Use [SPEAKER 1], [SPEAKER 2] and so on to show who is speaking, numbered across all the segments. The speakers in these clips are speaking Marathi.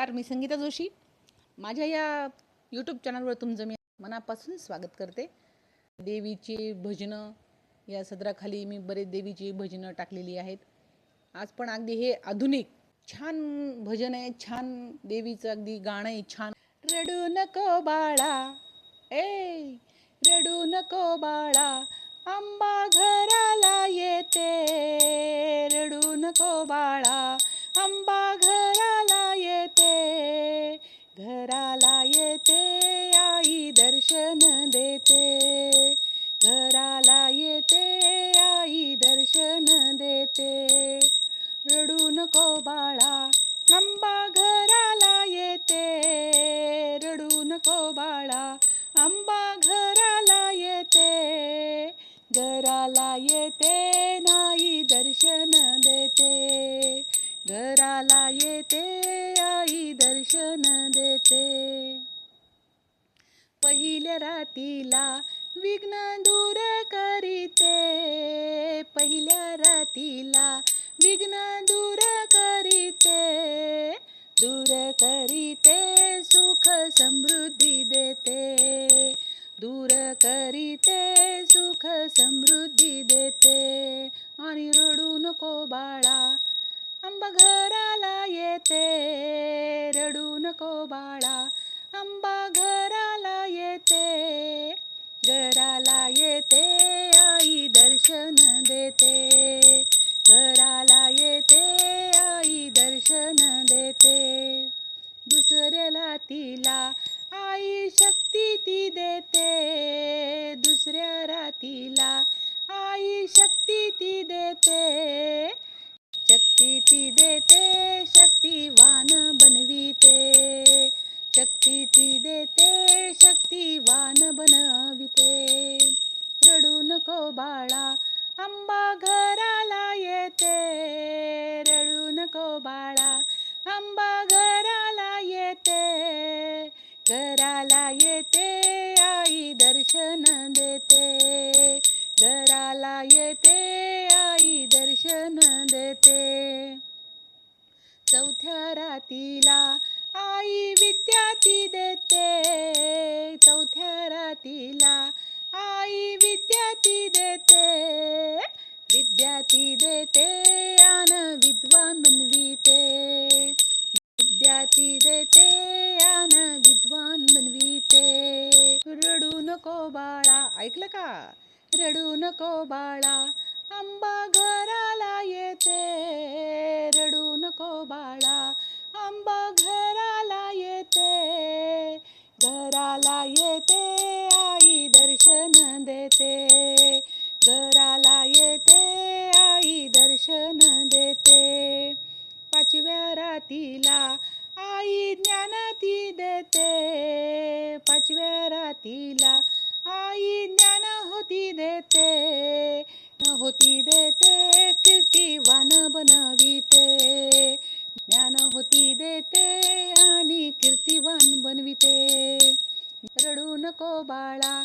[SPEAKER 1] नमस्कार मी संगीता जोशी. माझ्या या यूट्यूब चॅनलवर तुमचं मी मनापासून स्वागत करते. देवीची भजनं या सदराखाली मी बरेच देवीची भजनं टाकलेली आहेत. आज पण अगदी हे आधुनिक छान भजन आहे छान देवीचं अगदी गाणं आहे छान. रडू नको बाळा ए रडू नको बाळा आंबा घराला येते. रडू नको बाळा दर्शन देते. घराला येते आई दर्शन देते. रडू नको बाळा आंबा घराला येते. रडू नको बाळा आंबा घराला येते. घराला येते नाही दर्शन देते. घराला येते आई दर्शन देते. पहिल्या रातीला विघ्न दूर करीते. पहिल्या रातीला विघ्न दूर करीते. दूर करीते सुख समृद्धी देते. दूर करीते सुख समृद्धी देते. आणि रडू नको बाळा आंबा घराला येते. रडू नको बाळा आंबा घराला येते. घराला येते आई दर्शन देते. घराला येते आई दर्शन देते. दुसऱ्याला तिला आई शक्ती ती देते. दुसऱ्या रातीला आई शक्ती ती देते. शक्ती ती देते शक्तिवान बनविते. रडू नको बाळा आंबा घराला येते. रडू नको बाळा आंबा घराला येते. घराला येते आई दर्शन देते. घराला येते आई दर्शन देते. चौथ्या रातीला आई विद्या ती देते. चौथ्या तिला आई विद्या ती देते विद्या ती देते आन विद्वान बनविते. विद्या ती देते आन विद्वान बनविते. रडू नको बाळा ऐकलं का? रडू नको बाळा आंबा घराला येते. रडू नको बाळा आंबा घराला येते. देते. घराला येते आई दर्शन देते. पाचव्या रातीला आई ज्ञान ती देते. पाचव्या रातीला आई ज्ञान होती देते. होती देते कीर्तिवान बनविते. ज्ञान होती देते आणि कीर्तिवान बनविते. रडू नको बाळा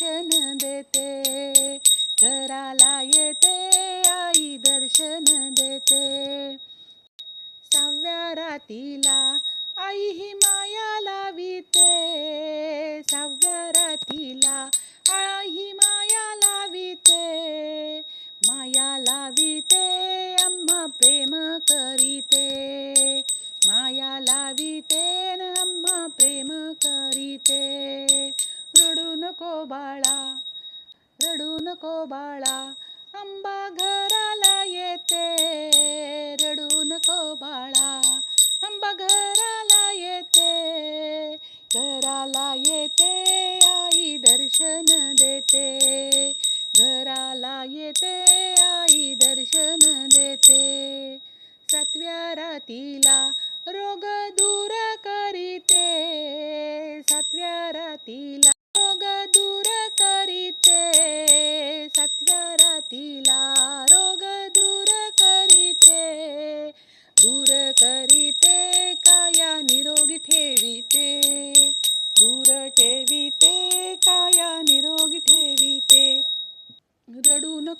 [SPEAKER 1] दर्शन देते. घराला येते आई दर्शन देते. सहाव्या रातीला नको बाळा आंबा घराला येते. रडू नको बाळा आंबा घराला येते. घराला येते आई दर्शन देते. घराला येते आई दर्शन देते. सातव्या रातीला रोग दूर करीते.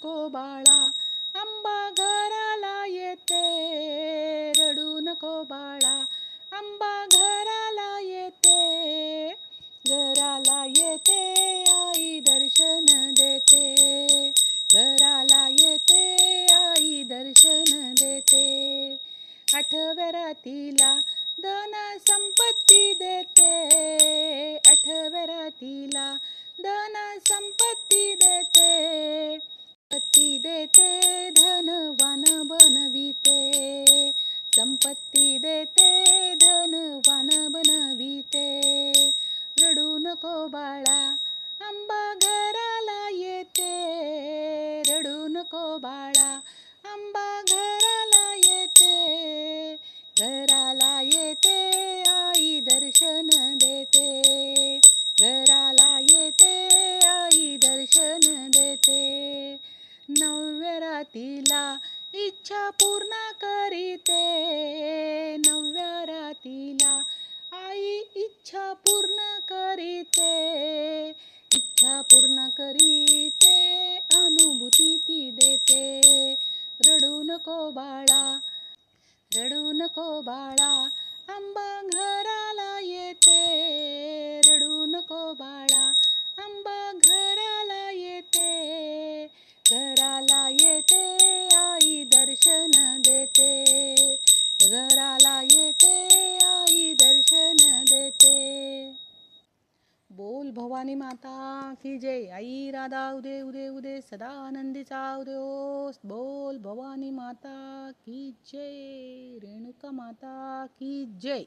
[SPEAKER 1] नको बाळा आंबा घराला येते. रडू नको बाळा आंबा घराला येते. घराला येते आई दर्शन देते. घराला येते आई दर्शन देते. आठव्या रातीला धन संपत्ती देते. आठव्या रातीला धन संपत्ती देते. देते धनवान बनविते. संपत्ती देते धनवान बनविते. रडू नको बाळा आंबा घराला येते. रडू नको बाळा आंबा घराला येते. घराला येते आई दर्शन देते. घरा रातीला इच्छा पूर्ण करीते. नवव्या रातीला आई इच्छा पूर्ण करीते. इच्छा पूर्ण करीते अनुभूती ती देते. रडू नको बाळा रडू नको बाळा आंबा घराला येते. रडू नको बाळा भवानी माता की जय. आई राधा उदे उदे उदे सदा आनंदीचा उदे ओस. बोल भवानी माता की जय. रेणुका माता की जय.